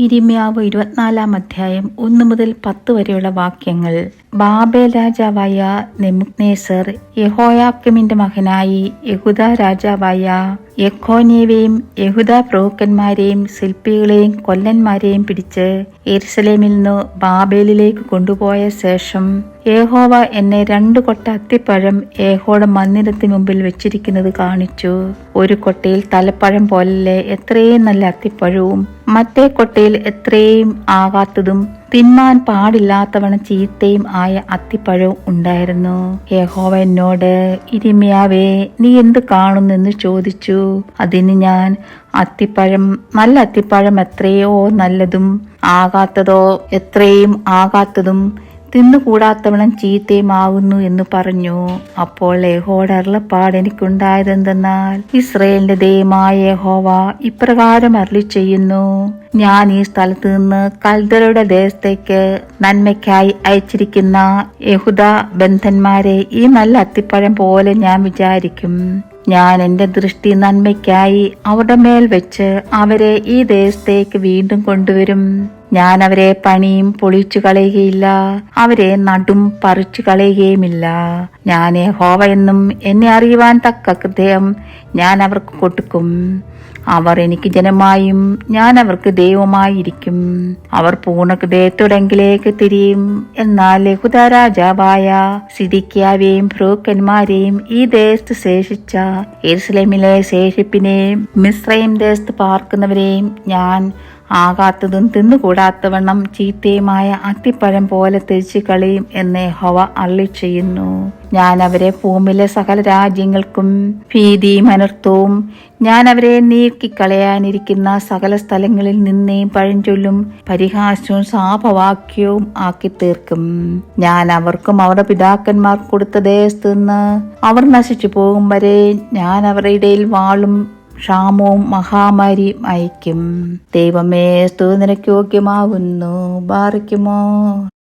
ഇരിമ്യാവ് ഇരുപത്തിനാലാം അധ്യായം ഒന്ന് മുതൽ പത്ത് വരെയുള്ള വാക്യങ്ങൾ. ബാബേ രാജാവായ നെമുക്നേസർ യഹോയാക്കിമിന്റെ മകനായി യഹുദ രാജാവായ യഖോനിയവെയും യഹുദ പ്രഭുക്കന്മാരെയും ശില്പികളെയും കൊല്ലന്മാരെയും പിടിച്ച് എരുസലേമിൽ നിന്ന് ബാബേലിലേക്ക് കൊണ്ടുപോയ ശേഷം യഹോവ എന്നെ രണ്ടു കൊട്ട അത്തിപ്പഴം യഹോയുടെ മന്ദിരത്തിന് മുമ്പിൽ വെച്ചിരിക്കുന്നത് കാണിച്ചു. ഒരു കൊട്ടയിൽ തലപ്പഴം പോലെ എത്രയും നല്ല അത്തിപ്പഴവും മറ്റേ കൊട്ടയിൽ എത്രയും ആകാത്തതും തിന്മാൻ പാടില്ലാത്തവണ് ചീത്തയും ആയ അത്തിപ്പഴവും ഉണ്ടായിരുന്നു. യഹോവ എന്നോട് ഇരിമയാവേ നീ എന്ത് കാണുന്നെന്ന് ചോദിച്ചു. അതിന് ഞാൻ അത്തിപ്പഴം നല്ല അത്തിപ്പഴം എത്രയോ നല്ലതും ആകാത്തതോ എത്രയും ആകാത്തതും തിന്നുകൂടാത്തവണ്ണം ചീത്തയുമാവുന്നു എന്ന് പറഞ്ഞു. അപ്പോൾ യഹോയുടെ അരുളപ്പാട് എനിക്കുണ്ടായതെന്തെന്നാൽ ഇസ്രയേലിന്റെ ദൈവമായ യഹോവ ഇപ്രകാരം അരുളി ചെയ്യുന്നു ഞാൻ ഈ സ്ഥലത്ത് നിന്ന് കൽദരുടെ ദേശത്തേക്ക് നന്മയ്ക്കായി അയച്ചിരിക്കുന്ന യഹുദ ബന്ധന്മാരെ ഈ നല്ല അത്തിപ്പഴം പോലെ ഞാൻ വിചാരിക്കും. ഞാൻ എന്റെ ദൃഷ്ടി നന്മയ്ക്കായി അവരുടെ മേൽ വെച്ച് അവരെ ഈ ദേശത്തേക്ക് വീണ്ടും കൊണ്ടുവരും. ഞാൻ അവരെ പണിയും പൊളിച്ചു കളയുകയില്ല. അവരെ നടും പറിച്ചു കളയുകയുമില്ല. ഞാൻ ഹോവ എന്നും എന്നെ അറിയുവാൻ തക്ക ഹൃദയം ഞാൻ അവർക്ക് കൊടുക്കും. അവർ എനിക്ക് ജനമായും ഞാൻ അവർക്ക് ദൈവമായിരിക്കും. അവർ പൂർണ ഹൃദയത്തോടെങ്കിലേക്ക് തിരിയും. എന്നാൽ യഹുദ രാജാവായ സിദിക്കിയാവേയും ഫ്രൂക്കന്മാരെയും ഈ ദേശത്ത് ശേഷിച്ച എരുസലേമിലെ ശേഷിപ്പിനെയും മിശ്രയും ദേശത്ത് പാർക്കുന്നവരെയും ഞാൻ ആകാത്തതും തിന്നുകൂടാത്തവണ്ണം ചീത്തയുമായ അത്തിപ്പഴം പോലെ തിരിച്ചു കളയും എന്ന് ഹവ അള്ളി ചെയ്യുന്നു. ഞാൻ അവരെ ഭൂമിയിലെ സകല രാജ്യങ്ങൾക്കും ഭീതിയും അനർത്ഥവും ഞാൻ അവരെ നീക്കിക്കളയാനിരിക്കുന്ന സകല സ്ഥലങ്ങളിൽ നിന്നേയും പഴഞ്ചൊല്ലും പരിഹാസവും ശാപവാക്യവും ആക്കി തീർക്കും ഞാൻ അവർക്കും അവരുടെ പിതാക്കന്മാർക്ക് കൊടുത്ത ദേശത്ത് നിന്ന് അവർ നശിച്ചു പോകും വരെ ഞാൻ അവരുടെ ഇടയിൽ വാളും ക്ഷാമവും മഹാമാരിയും അയക്കും ദൈവമേ സ്തുതി നിനക്ക് യോഗ്യമാവുന്നു ബാറിക്കുമോ?